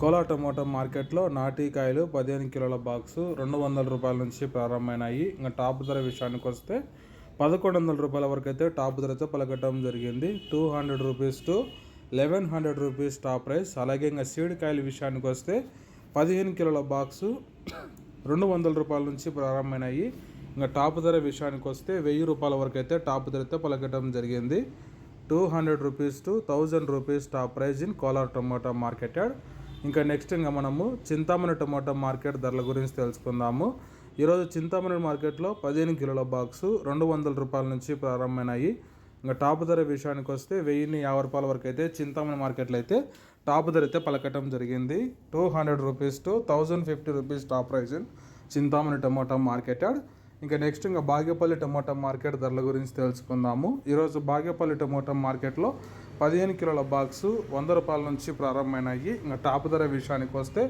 Kola tomato మార్కెట్లో నాటికాయలు పదిహేను కిలోల బాక్సు రెండు వందల రూపాయల నుంచి ప్రారంభమైనాయి. ఇంకా టాప్ ధర విషయానికి వస్తే పదకొండు వందల రూపాయల వరకు అయితే టాప్ ధరతో పలకటం జరిగింది. Two hundred rupees to eleven hundred rupees top price. అలాగే ఇంకా సీడ్ కాయల విషయానికి వస్తే పదిహేను కిలోల బాక్సు రెండు వందల రూపాయల నుంచి ప్రారంభమైనాయి. ఇంకా టాప్ ధర విషయానికి వస్తే వెయ్యి రూపాయల వరకు అయితే టాప్ ధరతో పలకటం జరిగింది. Two hundred rupees to thousand rupees top prize in Kolar tomato marketed. ఇంకా నెక్స్ట్ ఇంకా మనము చింతామణి టమోటా మార్కెట్ ధరల గురించి తెలుసుకుందాము. ఈరోజు చింతామణి మార్కెట్లో పదిహేను కిలోల బాక్సు రెండు వందల రూపాయల నుంచి ప్రారంభమైనాయి. ఇంకా టాప్ ధర విషయానికి వస్తే వెయ్యిన్ని యాభై రూపాయల వరకు అయితే చింతామణి మార్కెట్లో అయితే టాప్ ధర అయితే పలకటం జరిగింది. Two hundred rupees to thousand fifty rupees top price in Chintamani market marketed. ఇంకా నెక్స్ట్ ఇంకా బాగేపల్లి టమోటా మార్కెట్ ధరల గురించి తెలుసుకుందాము. ఈరోజు బాగేపల్లి టమోటా మార్కెట్లో పదిహేను కిలోల బాక్సు వంద రూపాయల నుంచి ప్రారంభమైనాయి. ఇంకా టాప్ ధర విషయానికి వస్తే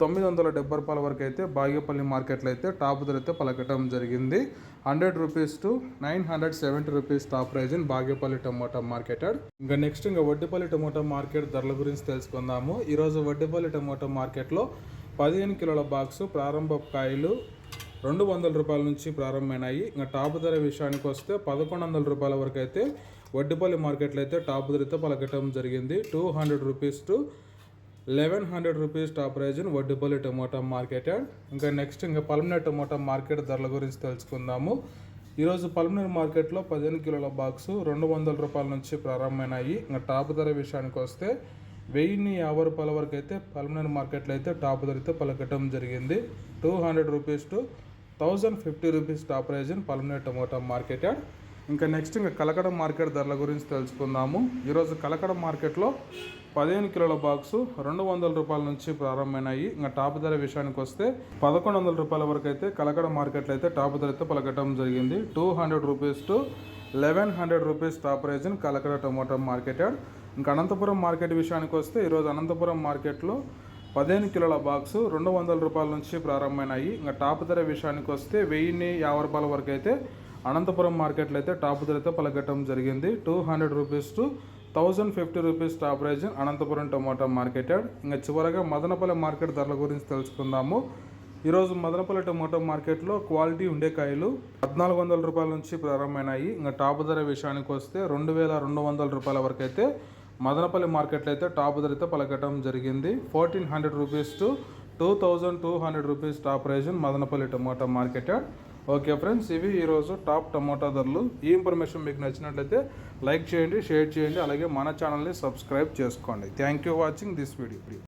తొమ్మిది వందల డెబ్బై రూపాయల వరకు అయితే బాగేపల్లి మార్కెట్లో అయితే టాప్ ధర అయితే పలకటం జరిగింది. Hundred rupees to nine hundred seventy rupees top prize in Bagepalli tomato marketed. ఇంకా నెక్స్ట్ ఇంకా వడ్డిపల్లి టమోటా మార్కెట్ ధరల గురించి తెలుసుకుందాము. ఈరోజు వడ్డిపల్లి టమోటా మార్కెట్లో పదిహేను కిలోల బాక్సు ప్రారంభ కాయలు రెండు వందల రూపాయల నుంచి ప్రారంభమైనాయి. ఇంకా టాప్ ధర విషయానికి వస్తే పదకొండు వందల రూపాయల వరకు అయితే వడ్డిపల్లి మార్కెట్లో అయితే టాప్ ధరతో పలకటం జరిగింది. Two hundred rupees to eleven hundred rupees top prize in Vaddipalli tomato market. ఇంకా నెక్స్ట్ ఇంకా పల్మినర్ టమోటా మార్కెట్ ధరల గురించి తెలుసుకుందాము. ఈరోజు పల్మనేర్ మార్కెట్లో పదిహేను కిలోల బాక్సు రెండు వందల రూపాయల నుంచి ప్రారంభమైనాయి. ఇంకా టాప్ ధర విషయానికి వస్తే వెయ్యిన్ని యాభై రూపాయల వరకు అయితే పల్మినర్ మార్కెట్లో అయితే టాప్ ధరతో పలకటం జరిగింది. Two hundred rupees to thousand fifty rupees top prize in Palmaner tomato market yard. ఇంకా నెక్స్ట్ ఇంకా కలకడ మార్కెట్ ధరల గురించి తెలుసుకుందాము. ఈరోజు కలకడ మార్కెట్లో పదిహేను కిలోల బాక్సు రెండు వందల రూపాయల నుంచి ప్రారంభమైనాయి. ఇంకా టాప్ ధర విషయానికి వస్తే పదకొండు వందల రూపాయల వరకు అయితే కలకడ మార్కెట్లో అయితే టాప్ ధర అయితే పలకటం జరిగింది. Two hundred rupees to eleven hundred rupees top prize in Kalakada tomato market yard. ఇంకా అనంతపురం మార్కెట్ విషయానికి వస్తే ఈరోజు అనంతపురం మార్కెట్లో పదిహేను కిలోల బాక్స్ రెండు వందల రూపాయల నుంచి ప్రారంభమైనాయి. ఇంకా టాప్ ధర విషయానికి వస్తే వెయ్యిన్ని యాభై రూపాయల వరకు అయితే అనంతపురం మార్కెట్లో అయితే టాప్ ధరతో పలకటం జరిగింది. Two hundred rupees to thousand fifty rupees top prize Anantapur tomato market ఇంకా చివరగా మదనపల్లి మార్కెట్ ధరల గురించి తెలుసుకుందాము. ఈరోజు మదనపల్లి టొమాటో మార్కెట్లో క్వాలిటీ ఉండే కాయలు పద్నాలుగు వందల రూపాయల నుంచి ప్రారంభమైనాయి. ఇంకా టాప్ ధర విషయానికి వస్తే రెండు వేల రెండు వందల రూపాయల వరకు అయితే మదనపల్లి మార్కెట్లో అయితే టాప్ ధరతో పలకటం జరిగింది. Fourteen hundred rupees to two thousand two hundred rupees top prize Madanapalle tomato market okay friends ఇవి ఈరోజు టాప్ టమోటా ధరలు. ఈ ఇన్ఫర్మేషన్ మీకు నచ్చినట్లయితే లైక్ చేయండి షేర్ చేయండి అలాగే మన ఛానల్ని సబ్స్క్రైబ్ చేసుకోండి. Thank you watching this video.